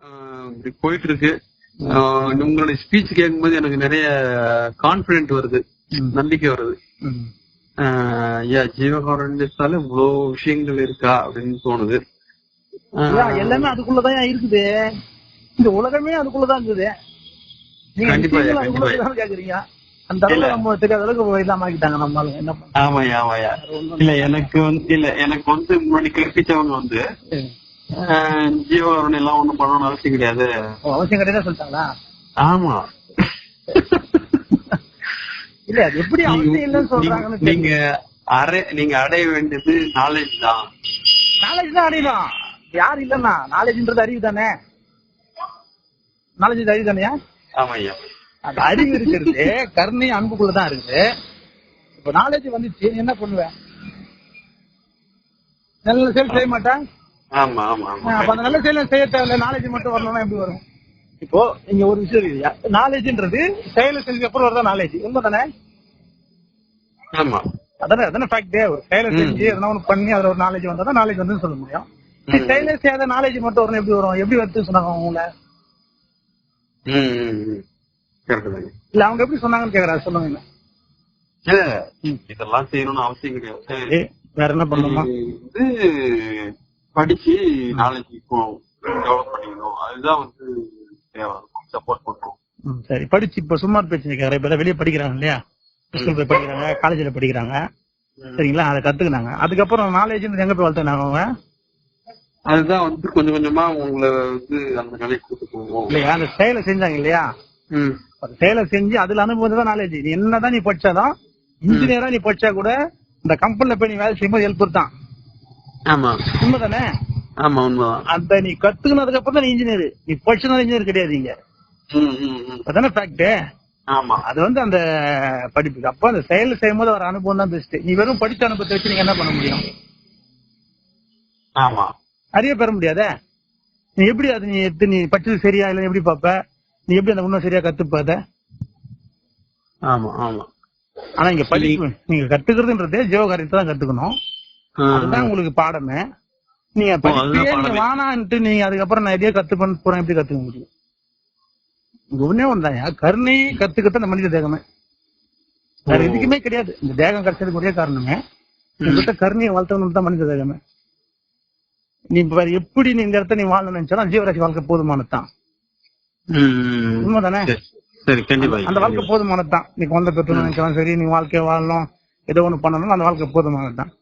இப்படி போயிட்டு இருக்கு உங்களுடைய ஸ்பீச் கேட்கும்போது எனக்கு நிறைய கான்பிடென்ட் வருது. நம்பிக்கை வருது. ஐயா ஜீவகாரண்யத்தால இவ்வளவு விஷயங்கள் இருக்கா அப்படின்னு தோணுது. எல்லாமே அதுக்குள்ளதான் இருக்குது. இந்த உலகமே அதுக்குள்ளதான் இருக்குது. நீங்க கேக்குறீங்க? அந்த. நம்ம தெரியாத அளவுக்கு இல்லாம ஆக்கிட்டாங்க நம்ம ஆளுங்க. என்ன ஆமாய்யா இல்ல எனக்கு வந்து இல்ல எனக்கு வந்து முன்னாடி கற்பிச்சவங்க வந்து ஆஹ் ஜீவகாரண்யம் எல்லாம் ஒண்ணும் பண்ணணும்னு அவசியம் கிடையாது. அவசியம் கிடையாது சொல்லிட்டாங்களா? ஆமா. இல்ல அது எப்படி அவசியம் இல்லைன்னு சொல்றாங்கன்னு நீங்க- அடை நீங்க அடைய வேண்டியது நாலேஜ் தான். நாலேஜ் தான் அடையணும். யார் இல்லன்னா நாலேஜ்ன்றது அறிவு தானே? நாலேஜ் அறிவு தானே? ஆமாய்யா அந்த அறிவு இருக்கிறது கருணை அன்புக்குள்ள தான் இருக்குது. இப்ப நாலேஜ் வந்துச்சு என்ன பண்ணுவேன் நல்ல செயல் செய்ய மாட்டேன்? ஆமா ஆமா ஆமா. அப்ப அந்த நல்ல செயல் செய்ய தேவையில்ல. நாலேஜ் மட்டும் வரணும்னா எப்படி வரும்? இப்போ இங்க ஒரு விஷயம் இருக்குது. நாலேஜ்ன்றது செயலை செஞ்சதுக்கு அப்புறம் வரதான் நாலேஜ் உண்மை தானே ஆமா. அதானே அதானே ஃபேக்டே ஒரு செயலை செஞ்சு எதனா ஒண்ணு பண்ணி அதுல ஒரு நாலேஜ் வந்தா தான் நாலேஜ் வந்து சொல்ல முடியும். செயலை செய்யாத நாலேஜ் மட்டும் வரணும் எப்படி வரும்? எப்படி வருது சொன்னாங்க தாங்க. இல்ல அவங்க எப்படி சொன்னாங்கன்னு கேக்குறாரு. சொல்லுங்க இதெல்லாம் செய்யணும்னு அவசியம் கிடையாது. வேற என்ன பண்ணணுமா? இது படிச்சு நாளைக்கு இப்போ டெவலப் பண்ணிக்கணும். அதுதான் வந்து தேவை. சப்போர்ட் பண்றோம் ம், சரி. படிச்சு இப்ப சும்மா பேச்சு இப்ப எல்லாம் வெளியே படிக்கிறாங்க இல்லையா? ஸ்கூல் போய் படிக்கிறாங்க காலேஜ்ல படிக்கிறாங்க. சரிங்களா? அதை கத்துக்கினாங்க. அதுக்கப்புறம் நாலேஜ் எங்க போய் வளர்த்தாங்க அவங்க அதுதான் வந்து கொஞ்சம் கொஞ்சமா உங்களை வந்து அந்த நிலைக்கு கூட்டு போவோம். இல்லையா? அந்த செயலை செஞ்சாங்க இல்லையா? செயலை செஞ்சு அதுல அனுபவம் தான் நாலேஜ் நீ என்னதான் நீ படிச்சாலும் இன்ஜினியரா நீ படிச்சா கூட இந்த கம்பெனில போய் நீ வேலை செய்யும்போது ஹெல்ப் தான் ஆமா. உண்மைதானே? ஆமா உண்மைதான். அந்த நீ கத்துக்கினதுக்கு அப்புறம் தான் இன்ஜினியர் நீ படிச்சதுனால இன்ஜினியர் கிடையாது இங்க. அதானே ஃபேக்ட் ஆமா. அது வந்து அந்த படிப்புக்கு அப்போ அந்த செயல் செய்யும் போது வர அனுபவம் தான் பெஸ்ட் நீ வெறும் படிச்ச அனுபவத்தை வச்சு நீங்க என்ன பண்ண முடியும்? ஆமா. அறிய பெற முடியாதே? நீ எப்படி அது நீ எடுத்து நீ படிச்சது சரியா இல்ல எப்படி பாப்ப நீ எப்படி அந்த உண்மை சரியா கத்துப்ப அத? ஆமா ஆமா. ஆனா இங்க படிப்பு நீங்க கத்துக்கிறதுன்றதே ஜீவகாரியத்தை தான் கத்துக்கணும். அதுதான் உங்களுக்கு பாடமே. நீங்க படிப்பே நீங்க. வானான்ட்டு நீங்க அதுக்கப்புறம் நான் எதையோ கத்துப்பேன்னு போறேன் எப்படி கத்துக்க முடியும்? ஒண்ணே ஒன்றாயா கருணை கத்துக்கிட்ட அந்த மனித தேகமே. வேற. எதுக்குமே கிடையாது. இந்த தேகம் கிடைச்சதுக்கு ஒரே காரணமே உங்ககிட்ட கருணையை வளர்த்தவனுக்கு தான் மனித தேகமே. நீ வேற எப்படி நீ இந்த இடத்த நீ வாழணும்னு நினைச்சாலும் ஜீவராசி வாழ்க்கை போதுமானதுதான். உண்மைதானே? சரி, கண்டிப்பா அந்த வாழ்க்கை போதுமானதுதான். நீ குழந்தை பெற்றணும் நினைச்சாலும் சரி நீ வாழ்க்கையை வாழணும் ஏதோ ஒண்ணு பண்ணணும் அந்த வாழ்க்கை போதுமானதுதான். ம்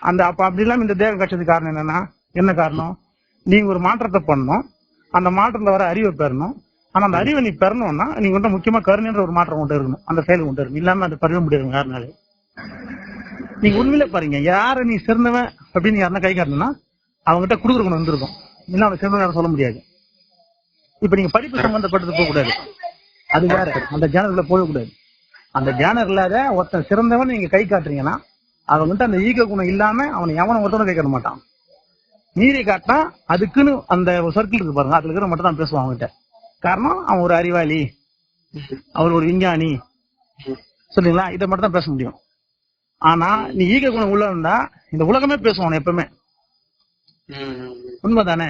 அந்த அப்ப அப்படி இல்லாம இந்த தேகம் கிடைச்சதுக்கு காரணம் என்னன்னா என்ன காரணம்? நீங்க ஒரு மாற்றத்தை பண்ணணும். அந்த மாற்றத்துல வர அறிவை பெறணும். ஆனா அந்த அறிவை நீ பெறணும்னா நீங்க வந்து முக்கியமா கருணைன்ற ஒரு மாற்றம் கொண்டு இருக்கணும். அந்த செயல் கொண்டு இருக்கணும். இல்லாம அதை பெற முடியாது யாருனாலே நீங்க உண்மையில பாருங்க யார நீ சிறந்தவன் அப்படின்னு யாருன்னா கை காட்டணும்னா அவங்ககிட்ட கொடுக்குறவங்க வந்திருக்கும். இல்ல அவன் சிறந்தவன் யாரும் சொல்ல முடியாது. இப்ப நீங்க படிப்பு சம்பந்தப்பட்டது போக கூடாது அது வேற. அந்த ஜேனர்ல போகக்கூடாது. அந்த ஜேனர் இல்லாத ஒருத்தன் சிறந்தவன் நீங்க கை காட்டுறீங்கன்னா அவன்கிட்ட அந்த ஈக குணம் இல்லாம அவனை எவனும் ஒருத்தனும் கை காட்ட மாட்டான். மீறி காட்டினா அதுக்குன்னு அந்த சர்க்கிள் இருக்கு பாருங்க அதுல இருக்கிற மட்டும் தான் பேசுவான் அவன்கிட்ட. காரணம் அவன் ஒரு அறிவாளி. அவர் ஒரு விஞ்ஞானி. சொல்லுங்களா இதை மட்டும் தான் பேச முடியும். ஆனா நீ ஈக குணம் உள்ள இருந்தா இந்த உலகமே பேசுவான் அவனை எப்பவுமே. உண்மைதானே?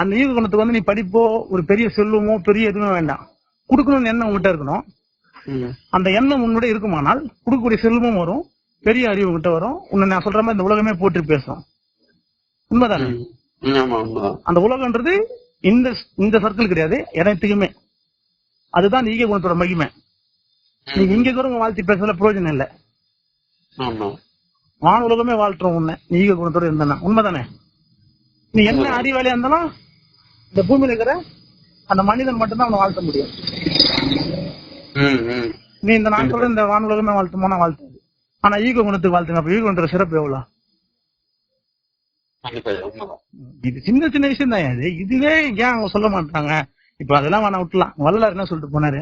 அந்த ஈக குணத்துக்கு வந்து நீ படிப்போ ஒரு பெரிய செல்வமோ பெரிய எதுவுமே வேண்டாம். கொடுக்கணும்னு எண்ணம் உங்ககிட்ட இருக்கணும். அந்த எண்ணம் உன்னுடைய இருக்குமானால் கொடுக்கக்கூடிய செல்வமும் வரும். பெரிய அறிவு கிட்ட வரும். உன்னை நான் சொல்ற மாதிரி இந்த உலகமே போட்டு பேசும். உண்மைதானே? அந்த உலகன்றது இந்த இந்த சர்க்கிள் கிடையாது. எல்லாத்துக்குமே. அதுதான் ஈக குணத்தோட மகிமை. நீங்க இங்க இருக்கிறவங்க வாழ்த்தி பேசுறதுல பிரயோஜனம் இல்ல. ஆமா. வான உலகமே வாழ்த்துறோம் உன்னை. நீ ஈக குணத்தோட இருந்தா உண்மைதானே? நீ என்ன அறிவாளியா இருந்தாலும் இந்த பூமியில இருக்கிற அந்த மனிதன் மட்டும்தான் அவனை வாழ்த்த முடியும். நீ இந்த நான் சொல்ற இந்த வான உலகமே வாழ்த்துமோனா வாழ்த்தாது ஆனா ஈக குணத்துக்கு வாழ்த்துங்க. அப்ப ஈக குணத்தோட சிறப்பு எவ்வளவு? இது சின்ன சின்ன விஷயம் தான் இது இதுவே ஏன் அவங்க சொல்ல மாட்டாங்க? இப்ப அதெல்லாம் வேணா விட்டுலாம். வள்ளலார் என்ன சொல்லிட்டு போனாரு?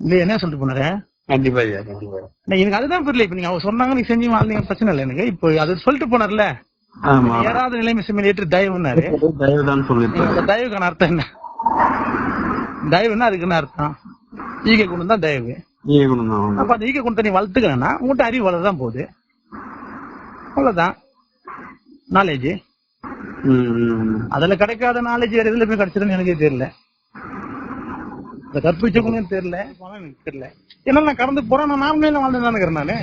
இல்ல என்ன சொல்லிட்டு போனாரு? கண்டிப்பா கண்டிப்பா எனக்கு அதுதான் புரியல. இப்ப நீங்க அவங்க சொன்னாங்க நீங்க செஞ்சு வாழ்ந்தீங்க பிரச்சனை இல்லை எனக்கு. இப்போ அது சொல்லிட்டு போனார்ல. ஆமா. ஏறாத நிலைமை சிம்மி ஏற்று தயவுன்னாரு தயவுக்கான அர்த்தம் என்ன? தயவுன்னா அதுக்கு என்ன அர்த்தம். ஈகை குணம் தான் தயவு. நீங்க குணம் தான். அப்ப அந்த ஈகை குணத்தை நீ வளர்த்துக்கணும்னா உங்கள்கிட்ட அறிவு வளரதான் போகுது. அவ்வளவுதான். நாலேஜ். அதுல கிடைக்காத நாலேஜ் வேற எதுல போய் கிடைச்சதுன்னு எனக்கே தெரியல. இந்த கற்பிச்சவங்களும் தெரியல பணம் எனக்கு தெரியல. ஏன்னா நான் கடந்து போறேன் நான் நார்மலே வாழ்ந்து தான் இருக்கிறேன் நானு.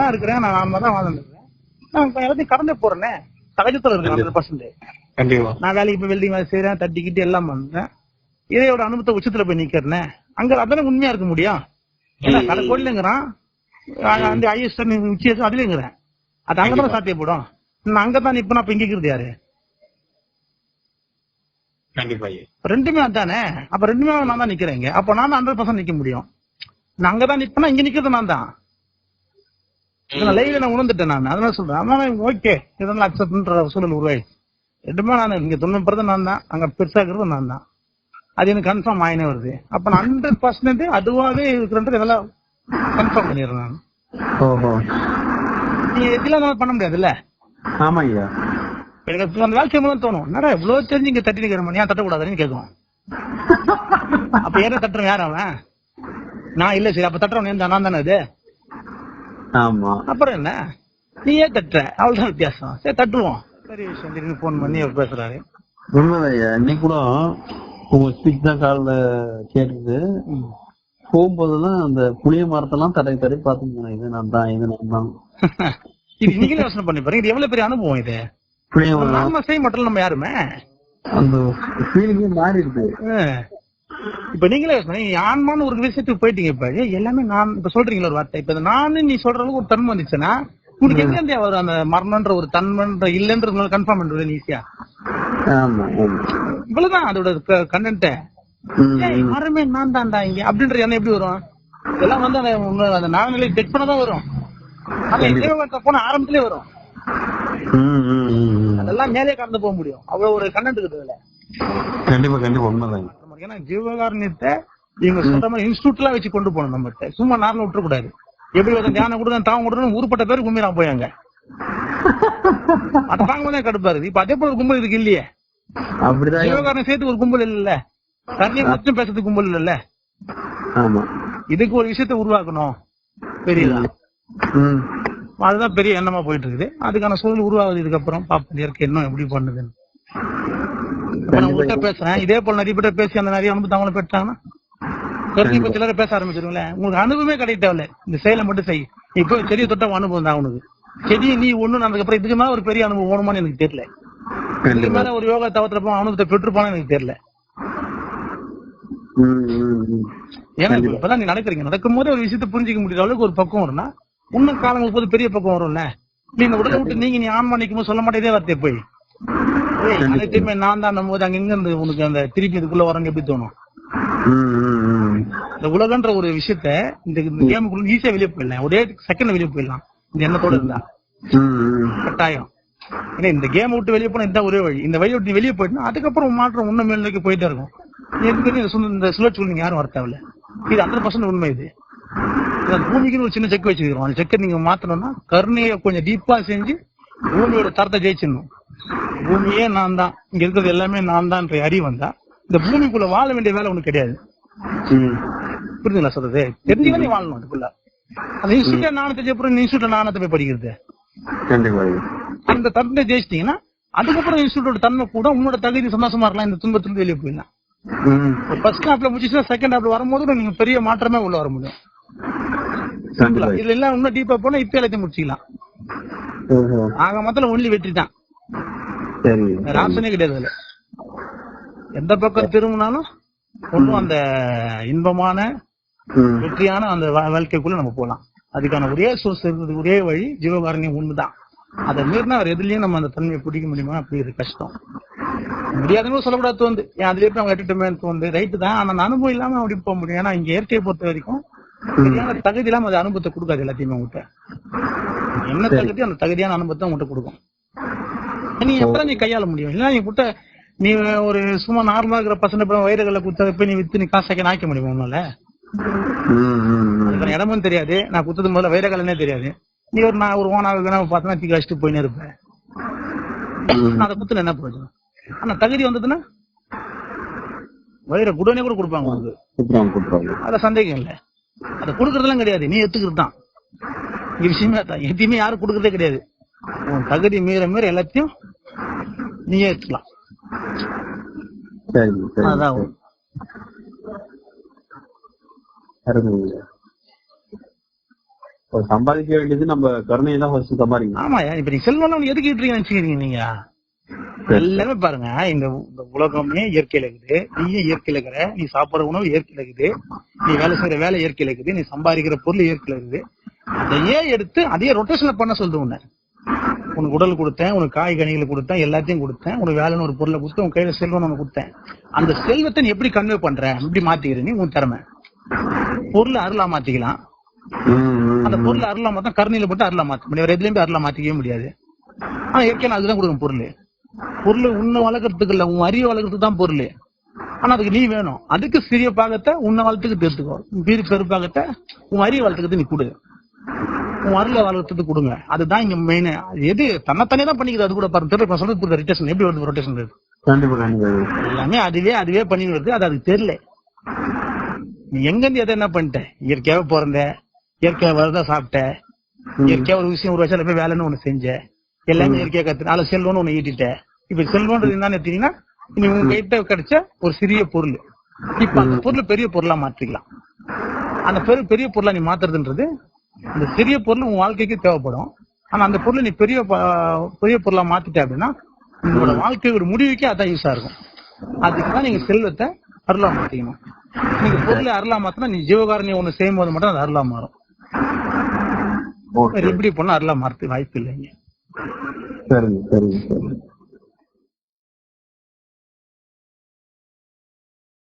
தான் இருக்கிறேன் நான் நார்மலா தான் வாழ்ந்துட்டு இருக்கேன் நான் எல்லாத்தையும் கடந்தே போறேனே. சகஜத்துல இருக்கேன் ஹண்ட்ரட் பர்சன்ட் நான் வேலைக்கு போய் வெல்டிங் வேலை செய்யறேன் தட்டிக்கிட்டு எல்லாம் பண்றேன். இதையோட அனுபவத்தை உச்சத்துல போய் நிக்கிறேனே. அங்க அதானே உண்மையா இருக்க முடியும்? ஏன்னா கடை கோடிலங்கிறான் அந்த ஐஎஸ் உச்சி அதுலங்கிறேன். அது அங்கதான் சாத்தியப்படும். நான் அங்கதான் நிப்பேன் அப்ப இங்க இருக்கிறது யாரு? ரெண்டுமே அதானே? அப்ப ரெண்டுமே நான் தான் நிக்கிறேன் இங்க. அப்ப நான் ஹண்ட்ரட் பர்சன்ட் நிக்க முடியும். நான் அங்கதான் நிப்பேனா இங்க நிக்கிறது நான் தான். நான் லைவ்ல நான் உணர்ந்துட்டேன் நான். அதனால சொல்றேன். அதனால ஓகே இதெல்லாம் அக்செப்ட்ன்ற சூழல் உருவாயிடுச்சு. ரெண்டுமே நான் இங்க தொண்ணூறு நான் தான். அங்க பெருசா இருக்கிறது நான் தான். அது எனக்கு கன்ஃபார்ம் ஆயினே வருது. அப்ப நான் ஹண்ட்ரட் பர்சன்ட் அதுவாகவே இருக்கிறன்றது இதெல்லாம் கன்ஃபார்ம் பண்ணிடுறேன் நான். ஓஹோ. நீங்க எதுலாம் பண்ண முடியாதுல்ல? ஆமா ஐயா. எனக்கு அந்த வேலை செய்யும்போது தோணும். என்னடா இவ்வளவு தெரிஞ்சு இங்க தட்டி நிக்கிற மணி ஏன் தட்டக்கூடாதுன்னு கேட்கும். அப்ப ஏற தட்டுறவன் யார் அவன்? நான் இல்ல சரி அப்ப தட்டுறவன் நான் தானே அது? ஆமா. அப்புறம் என்ன? நீ ஏன் தட்டுற? அவ்வளவுதான் வித்தியாசம். சரி தட்டுவோம். சரி விஷயம் போன் பண்ணி அவர் பேசுறாரு. உண்மைதான் ஐயா. இன்னைக்கு கூட உங்க தான் காலில் கேட்டுது போகும்போதெல்லாம் அந்த புளிய மரத்தெல்லாம் தடை தடை பார்த்துங்க இது நான் தான் இது நான் தான். இது நீங்களே யோசனை பண்ணி பாருங்க. இது எவ்வளவு பெரிய அனுபவம் இது? புளிய மரம். செய்ய மாட்டோம் நம்ம யாருமே? அந்த ஃபீலிங்கே மாறிடுது. அஹ். இப்ப நீங்களே ஆன்மான்னு ஒரு விஷயத்துக்கு போயிட்டீங்க இப்ப. எல்லாமே நான் இப்ப சொல்றீங்களா ஒரு வார்த்தை. இப்ப நானு நீ சொல்ற அளவுக்கு ஒரு தன்மை வந்துச்சுன்னா உங்களுக்கு எங்க வரும்? அந்த மரணன்ற ஒரு தன்மைன்ற இல்லைன்றது கன்ஃபார்ம் பண்றது ஈஸியா இவ்வளவுதான் அதோட கண்டென்ட். யாருமே நான் தான்டா இங்க. அப்படின்ற எண்ணம் எப்படி வரும்? இதெல்லாம் வந்து அந்த உங்க- அந்த நாகநிலை செக் பண்ணதான் வரும். அது இறைவன் போன ஆரம்பத்திலே வரும். அதெல்லாம் மேலே கடந்து போக முடியும். அவ்வளவு ஒரு கண்டென்ட் இருக்குது அதுல கண்டிப்பா கண்டிப்பா நமக்கு ஏன்னா ஜீவகாரண்யத்தை இவங்க சொல்ற மாதிரி இன்ஸ்டியூட்லாம் வச்சு கொண்டு போகணும் நம்மகிட்ட. சும்மா நார்மலா விட்டுற கூடாது எப்படி ஒருத்தன் தியானம் கொடுக்க தாவம் கொடுக்கணும் ஊருப்பட்ட பேர் கும்பிடா போயாங்க அதை பார்க்கும்போதே கடுப்பா இருக்கு. இப்ப அதே போல கும்பல் இருக்கு இல்லையே. அப்படிதான். ஜீவகாரண்யம் சேர்த்து ஒரு கும்பல் இல்லல்ல? கண்ணியம் மட்டும் பேசுறதுக்கு கும்பல் இல்லல்ல? ஆமா. இதுக்கு ஒரு விஷயத்த உருவாக்கணும். பெரியதா? ம். அதுதான் பெரிய எண்ணமா போயிட்டு இருக்குது அதுக்கான சூழல் உருவாகுது இதுக்கப்புறம் பாப்போம் இயற்கை இன்னும் எப்படி பண்ணுதுன்னு. உங்கள்கிட்ட பேசுறேன். இதே போல நிறைய பேர் பேசி அந்த நிறைய அனுபவத்தை அவங்களும் பெற்றாங்கன்னா தெரிஞ்சு இப்ப சிலரை பேச ஆரம்பிச்சிருங்களேன் உங்களுக்கு அனுபவமே கிடைக்க தேவையில்ல. இந்த செயலை மட்டும் செய். இப்போ செடியை தொட்ட அனுபவம் தான் உனக்கு. செடி நீ ஒண்ணு அதுக்கப்புறம் இதுக்கு மேல ஒரு பெரிய அனுபவம் வேணுமான்னு எனக்கு தெரியல. மேல ஒரு யோகா தவத்திரப்போ அனுபவத்தை பெற்றுப்பான்னு எனக்கு தெரியல. ஏன்னா இப்ப இப்பதான் நீ நடக்கிறீங்க. நடக்கும் போது ஒரு விஷயத்தை புரிஞ்சுக்க முடியாத அளவுக்கு ஒரு பக்கம் வரும்னா இன்னும் காலங்களுக்கு போது பெரிய பக்கம் வரும்ல. நீ இந்த உடலை விட்டு நீங்க நீ ஆன்மா நிக்கும் போது சொல்ல மாட்டேதே வார்த்தையை போய். ஏய், அனைத்தையுமே நான் தான் நம்ம போது அங்க எங்க இருந்து உனக்கு அந்த திருப்பி இதுக்குள்ள வரங்க எப்படி தோணும். இந்த உலகன்ற ஒரு விஷயத்த இந்த கேமுக்குள்ள ஈஸியா வெளியே போயிடலாம். ஒரே செகண்ட்ல வெளியே போயிடலாம். இந்த எண்ணத்தோட இருந்தா. கட்டாயம். ஏன்னா இந்த கேம் விட்டு வெளியே போனா இந்த ஒரே வழி. இந்த வழி விட்டு வெளியே போயிட்டா அதுக்கப்புறம் மாற்றம் உண்மை மேலுக்கு போயிட்டே இருக்கும். இந்த சுழ- இந்த சுழற்சி நீங்க யாரும் வர தேவையில்ல. இது ஹண்ட்ரட் பர்சன்ட் உண்மை இது. பூமிக்குன்னு ஒரு சின்ன செக் வச்சிருக்கோம் அந்த செக்கை நீங்க மாத்தணும்னா கருணையை கொஞ்சம் டீப்பா செஞ்சு பூமியோட தரத்தை ஜெயிச்சிடணும். பூமியே நான் தான். இங்க இருக்கிறது எல்லாமே நான் தான் அறிவு வந்தா இந்த பூமிக்குள்ள வாழ வேண்டிய வேலை ஒண்ணு கிடையாது. ம். புரியுதுங்களா சொல்றது? தெரிஞ்சுதான் நீ வாழணும் அதுக்குள்ள. அந்த இன்ஸ்டியூட்ல நானத்தை அப்புறம் இன்ஸ்டியூட்ல நானத்தை போய் படிக்கிறது. அந்த தன்மை ஜெயிச்சிட்டீங்கன்னா அதுக்கப்புறம் இன்ஸ்டியூட்டோட தன்மை கூட உன்னோட தகுதி சந்தோஷமா இருக்கலாம். இந்த துன்பத்திலிருந்து வெளியே போயிடலாம். ஃபர்ஸ்ட் ஹாப்ல முடிச்சுன்னா செகண்ட் ஹாப்ல வரும்போது நீங்க பெரிய மாற்றமே உள்ள வர முடியும். இதுல எல்லாம் இன்னும் டீப்பா போனா இப்ப எல்லாத்தையும் முடிச்சுக்கலாம். ஆக மொத்தம் ஒன்லி வெற்றி தான். வேற ஆப்ஷனே கிடையாது அதுல. எந்த பக்கம் திரும்பினாலும் ஒன்றும் அந்த இன்பமான. வெற்றியான அந்த வாழ்க்கைக்குள்ள நம்ம போலாம் அதுக்கான ஒரே சோர்ஸ் இருக்கிறது ஒரே வழி ஜீவகாரண்யம் ஒண்ணுதான். அதை மீறினா அவர் எதுலயும் நம்ம அந்த தன்மையை பிடிக்க முடியுமா? அப்படி இது கஷ்டம். முடியாதுன்னு சொல்லக்கூடாது தோந்து ஏன் அதுலயே போய் அவங்க எட்டுட்டுமே தோந்து ரைட்டு தான். ஆனா அனுபவம் இல்லாம அப்படி போக முடியும். ஏன்னா இங்க இயற்கையை பொறுத்த வரைக்கும் சரியான தகுதி இல்லாம அது அனுபவத்தை கொடுக்காது எல்லாத்தையுமே உங்ககிட்ட என்ன தகுதி அந்த தகுதியான அனுபவத்தை உங்ககிட்ட கொடுக்கும். நீ எப்பதான் நீ கையாள முடியும்? இல்ல நீ குட்ட நீ ஒரு சும்மா நார்மலா இருக்கிற பசங்க வயிறுகளை குத்த போய் நீ வித்து நீ காசாக்க நாய்க்க முடியுமா உன்னால? இடமும் தெரியாது. நான் குத்தது முதல்ல வைரகலனே தெரியாது. நீ ஒரு நான் ஒரு ஓனா பார்த்தா தீ கழிச்சுட்டு போயினே இருப்பேன். நான் அதை குத்துல என்ன பிரயோஜனம்? ஆனா தகுதி வந்ததுன்னா? வைர குடோனே கூட கொடுப்பாங்க உனக்கு அதுல சந்தேகம் இல்ல. அதை கொடுக்கறதெல்லாம் கிடையாது. நீ எடுத்துக்கிறது தான். விஷயமே அதான் எதையுமே யாரும் கொடுக்கறதே கிடையாது. உன் தகுதி மீற மீற எல்லாத்தையும் நீயே எடுத்துக்கலாம். அதான். சம்பாதிக்க வேண்டியது நம்ம கருணையை தான் ஃபர்ஸ்ட் சம்பாதிக்கணும். ஆமாயா இப்ப நீ செல்வம் எதுக்கு இருக்கீங்கன்னு நினைச்சுக்கிறீங்க நீங்க? எல்லாமே பாருங்க இந்த இந்த உலகமே இயற்கையில இருக்குது. நீயும் இயற்கையில இருக்கிற நீ சாப்பிடுற உணவு இயற்கையில இருக்குது. நீ வேலை செய்யற வேலை இயற்கையில இருக்குது. நீ சம்பாதிக்கிற பொருள் இயற்கையில இருக்குது. அதையே எடுத்து அதையே ரொட்டேஷன்ல பண்ண சொல்லுது உன்னை உனக்கு உடல் கொடுத்தேன் உனக்கு காய்கனிகளை கொடுத்தேன் எல்லாத்தையும் கொடுத்தேன். உனக்கு வேலைன்னு ஒரு பொருளை கொடுத்து உன் கையில செல்வம் ஒன்று கொடுத்தேன். அந்த செல்வத்தை நீ எப்படி கன்வே பண்ற? எப்படி மாத்திக்கிற நீ உன் திறமை. பொருளை அருளா மாத்திக்கலாம். அந்த. பொருளை அருளா மாத்தா கருணையில போட்டு அருளா மாத்த வேற எதுலயும் போய் அருளா மாத்திக்கவே முடியாது. ஆனா இயற்கையான அதுதான் கொடுக்கும் பொருள். பொருள் உன்னை வளர்க்கறதுக்கு இல்ல உன் அறிவை வளர்க்கறதுக்கு தான் பொருள். ஆனா அதுக்கு நீ வேணும். அதுக்கு சிறிய பாகத்தை உன்னை வளர்த்துக்கு எடுத்துக்கோ. பெரிய பெரு பாகத்தை உன் அறிவை வளர்த்துக்கிறது நீ கொடு. உன் அருளை வளர்த்துக்கு கொடுங்க. அதுதான் இங்க மெயின் எது? தன்னைத்தானே தான் பண்ணிக்குது. அது கூட பாருங்க. இப்ப சொல்றது ரொட்டேஷன் எப்படி வருது ரொட்டேஷன் எல்லாமே அதுவே அதுவே பண்ணிட்டு வருது. அது அதுக்கு தெரியல. நீ எங்க இருந்து எதை என்ன பண்ணிட்ட? இயற்கையாவே பிறந்த. இயற்கையா வரதா சாப்பிட்ட. இயற்கையா ஒரு விஷயம் ஒரு வருஷம் போய் வேலைன்னு ஒண்ணு செஞ்ச. எல்லாமே இயற்கையா கத்து நாலு செல்வம்னு ஒண்ணு ஈட்டிட்ட. இப்ப செல்வம்ன்றது என்னன்னு எடுத்தீங்கன்னா நீ உங்க கிட்ட கிடைச்ச ஒரு சிறிய பொருள். இப்ப அந்த பொருள் பெரிய பொருளா மாற்றிக்கலாம். அந்த பெரிய பெரிய பொருளா நீ மாத்துறதுன்றது அந்த சிறிய பொருள் உன் வாழ்க்கைக்கு தேவைப்படும். ஆனா அந்த பொருளை நீ பெரிய பெரிய பொருளா மாத்திட்ட அப்படின்னா உங்களோட வாழ்க்கையோட முடிவுக்கே அதான் யூஸா இருக்கும். அதுக்கு தான் நீங்க செல்வத்தை அருளா மாத்திக்கணும். நீங்க பொருளை அருளா மாத்தினா நீ ஜீவகாரணி ஒண்ணு செய்யும் போது மட்டும் அது அருளா மாறும். எப்படி பண்ணா அருளா மாறதுக்கு வாய்ப்பு இல்லைங்க சரிங்க சரிங்க. சரி